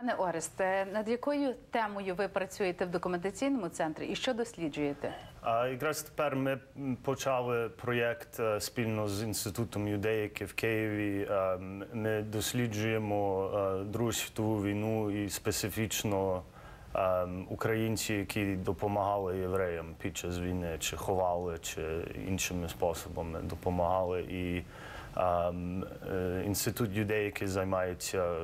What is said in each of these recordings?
Пане Оресте, над якою темою ви працюєте в документаційному центрі і що досліджуєте? А якраз тепер ми почали проєкт е, спільно з інститутом юдеїки в Києві. Е, Ми досліджуємо е, Другу світову війну і специфічно українці, які допомагали євреям під час війни, чи ховали, чи іншими способами допомагали. І інститут людей, займається займаються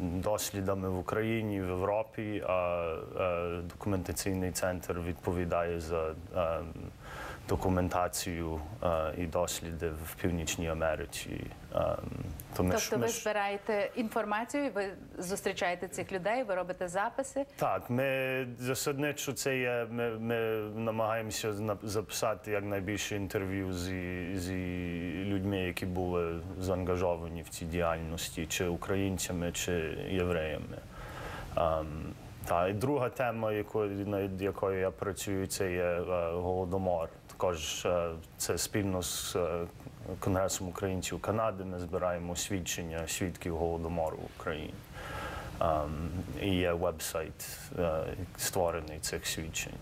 дослідами в Україні, в Європі, а е, документаційний центр відповідає за е, документацію е, і досліди в Північній Америці. Е, то ми ж- тобто ми ви ж- збираєте інформацію, ви зустрічаєте цих людей, ви робите записи. Так, ми засадничо це є. Ми, ми намагаємося записати якнайбільше інтерв'ю зі, зі людьми, які були заангажовані в цій діяльності, чи українцями, чи євреями. Ем, та і друга тема, якою над якою я працюю, це є е, голодомор. Також е, це спільно з е, Конгресом українців Канади. Ми збираємо свідчення свідків голодомору в Україні. Ем, і є веб-сайт е, створений цих свідчень.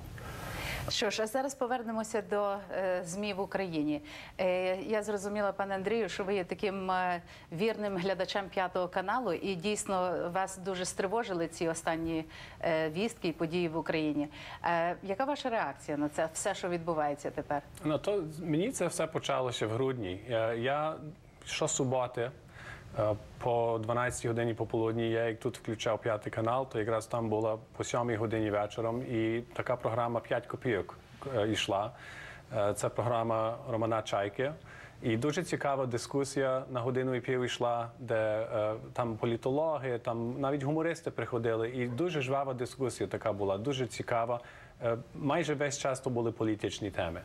Що ж, а зараз повернемося до е, ЗМІ в Україні. Е, я зрозуміла, пане Андрію, що ви є таким е, вірним глядачем п'ятого каналу, і дійсно вас дуже стривожили ці останні вістки і події в Україні. Яка ваша реакція на це все, що відбувається тепер? Ну то мені це все почалося в грудні. Я, щосуботи е, по 12 годині пополудні я як тут включав п'ятий канал, то якраз там була по 7 годині вечором, і така програма 5 копійок е, йшла. Е, Це програма Романа Чайки. І дуже цікава дискусія на годину і пів йшла, де е, там політологи, там навіть гумористи приходили. І дуже жвава дискусія така була, дуже цікава. Е, майже весь час то були політичні теми.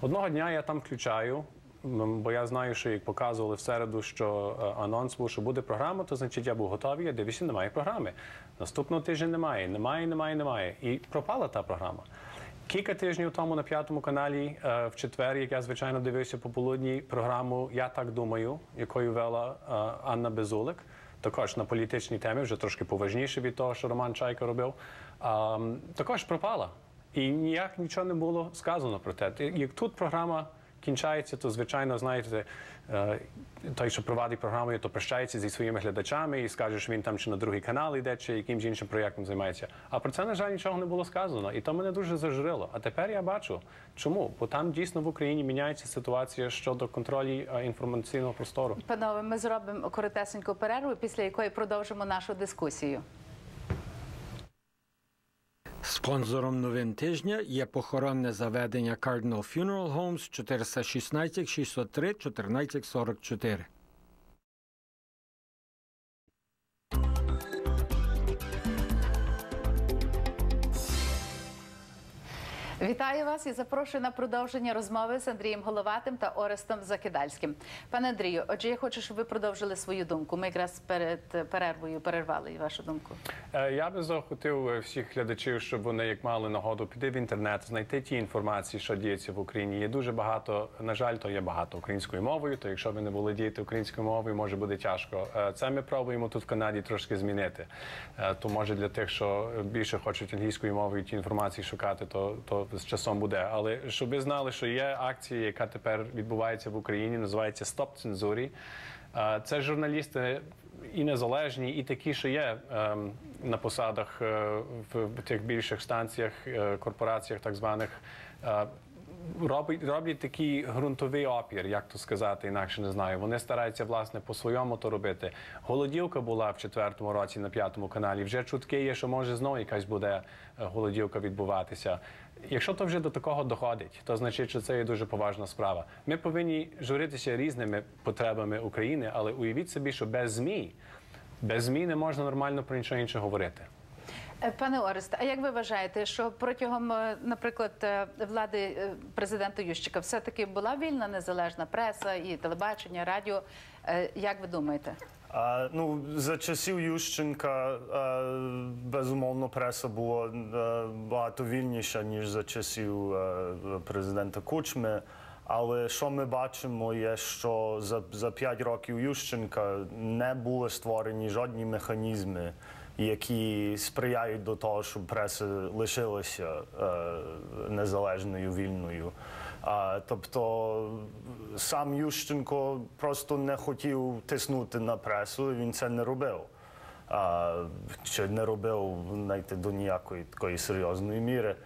Одного дня я там включаю, бо я знаю, що як показували в середу, що е, анонс був, що буде програма, то значить я був готовий, я дивлюся, немає програми. Наступного тижня немає, немає, немає, немає. І пропала та програма. Кілька тижнів тому на п'ятому каналі е, в четвер, як я звичайно дивився пополудні програму Я так думаю, якою вела е, Анна Безулик. Також на політичній темі, вже трошки поважніше від того, що Роман Чайка робив. Також пропала. І ніяк нічого не було сказано про те. Як тут програма кінчається, то звичайно, знаєте, е, той, що провадить програму, то прощається зі своїми глядачами і скаже, що він там чи на другий канал йде, чи якимсь іншим проєктом займається. А про це, на жаль, нічого не було сказано. І то мене дуже зажрило. А тепер я бачу, чому? Бо там дійсно в Україні міняється ситуація щодо контролю е, інформаційного простору. Панове, ми зробимо коротесеньку перерву, після якої продовжимо нашу дискусію. Спонсором новин тижня є похоронне заведення Cardinal Funeral Homes 416 603 1444. Вітаю вас і запрошую на продовження розмови з Андрієм Головатим та Орестом Закидальським. Пане Андрію, отже, я хочу, щоб ви продовжили свою думку. Ми якраз перед перервою перервали вашу думку. Е, Я би захотів е, всіх глядачів, щоб вони як мали нагоду піти в інтернет, знайти ті інформації, що діється в Україні. Є дуже багато. На жаль, то є багато українською мовою. То якщо ви не володієте українською мовою, може буде тяжко. Е, Це ми пробуємо тут в Канаді трошки змінити. То може для тих, що більше хочуть англійською мовою ті інформації шукати, то, то з часом буде. Але щоб ви знали, що є акція, яка тепер відбувається в Україні, називається Стоп цензурі. Е, Це журналісти і незалежні, і такі, що є ем, на посадах е, в, тих більших станціях, е, корпораціях, так званих. Роблять, роблять такий ґрунтовий опір, як то сказати, інакше не знаю. Вони стараються власне по своєму то робити. Голодівка була в четвертому році на п'ятому каналі. Вже чутки є, що може знову якась буде е, голодівка відбуватися. Якщо то вже до такого доходить, то значить, що це є дуже поважна справа. Ми повинні журитися різними потребами України, але уявіть собі, що без змі, без змі не можна нормально про нічого інше говорити. Е, Пане Орест, а як ви вважаєте, що протягом, е, наприклад, е, влади президента Ющика все-таки була вільна незалежна преса і телебачення, радіо? Як ви думаєте? А, ну, за часів Ющенка е, безумовно преса була е, багато вільніша, ніж за часів е, президента Кучми. Але що ми бачимо, є, що за, за 5 років Ющенка не були створені жодні механізми, які сприяють до того, щоб преса лишилася е, незалежною вільною. А, тобто сам Ющенко просто не хотів тиснути на пресу, і він це не робив. А, чи не робив знаєте, до ніякої такої серйозної міри.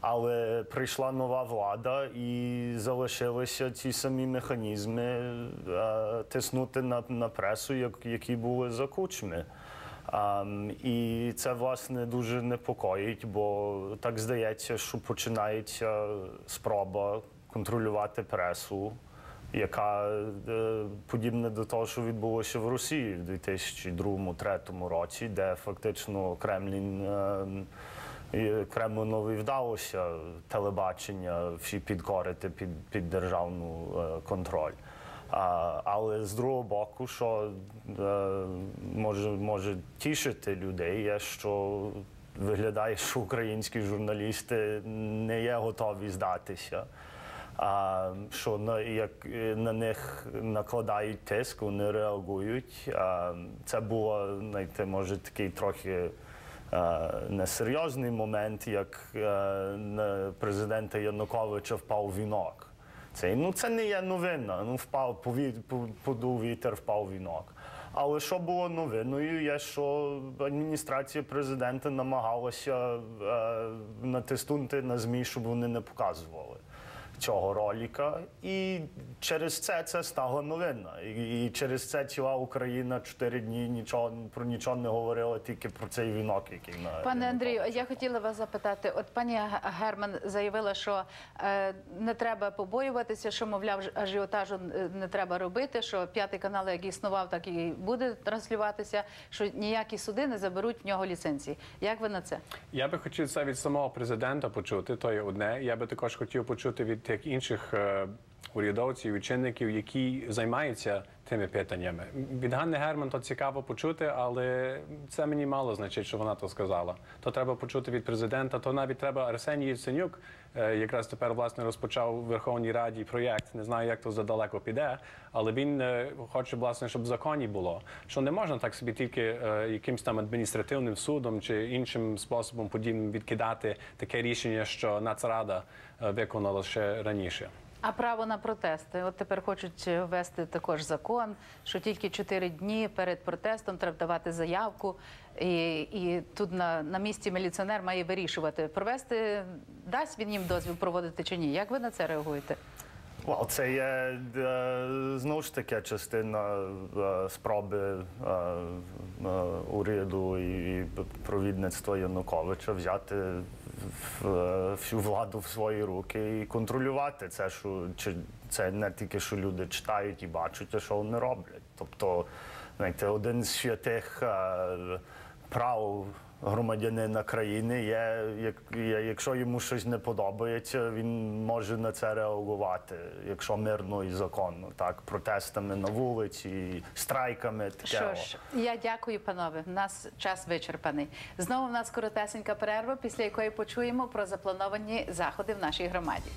Але прийшла нова влада і залишилися ті самі механізми е, тиснути на, на пресу, як, які були за кучми. А, і це власне дуже непокоїть, бо так здається, що починається спроба контролювати пресу, яка е, подібне до того, що відбулося в Росії в 2002-2003 році, де фактично Кремлін. е, і Кремлеві вдалося телебачення всі підкорити під, під державну е, контроль. А, але з другого боку, що е, може, може тішити людей, є, що виглядає, що українські журналісти не є готові здатися. А, що на, як на них накладають тиск, вони реагують. А, це було, знаєте, може такий трохи е, несерйозний момент, як е, на президента Януковича впав вінок. Це, ну, це не є новина. Ну, впав, пові- подув вітер, впав вінок. Але що було новиною, є, що адміністрація президента намагалася е, натиснути на ЗМІ, щоб вони не показували цього роліка. І через це це стало новина. І, і через це ціла Україна чотири дні нічого про нічого не говорила, тільки про цей вінок, який на Пане Андрію, я хотіла вас запитати. От пані Герман заявила, що е, не треба побоюватися, що мовляв ажіотажу е, не треба робити. Що п'ятий канал, як існував, так і буде транслюватися. Що ніякі суди не заберуть в нього ліцензії. Як ви на це? Я би хотів це від самого президента почути, то є одне. Я би також хотів почути від тих інших е, урядовців і чинників, які займаються тими питаннями. Від Ганни Герман то цікаво почути, але це мені мало значить, що вона то сказала. То треба почути від президента, то навіть треба Арсеній Яценюк, е, якраз тепер власне розпочав у Верховній Раді проєкт. Не знаю, як то задалеко піде, але він е, хоче власне, щоб в законі було, що не можна так собі тільки е, якимсь там адміністративним судом чи іншим способом подібним відкидати таке рішення, що Нацрада виконала ще раніше. А право на протести? От тепер хочуть ввести також закон, що тільки чотири дні перед протестом треба давати заявку, і, і тут на, на місці міліціонер має вирішувати, провести дасть він їм дозвіл проводити чи ні. Як ви на це реагуєте? Well, це є е, знову ж таки частина е, спроби е, уряду і провідництва Януковича взяти всю владу в свої руки і контролювати це, що чи це не тільки що люди читають і бачать, а що вони роблять. Тобто, знаєте, один з святих прав громадянина країни є, як, якщо йому щось не подобається, він може на це реагувати, якщо мирно і законно, так, протестами на вулиці, страйками. Таке. Що ж, я дякую, панове. У нас час вичерпаний. Знову в нас коротесенька перерва, після якої почуємо про заплановані заходи в нашій громаді.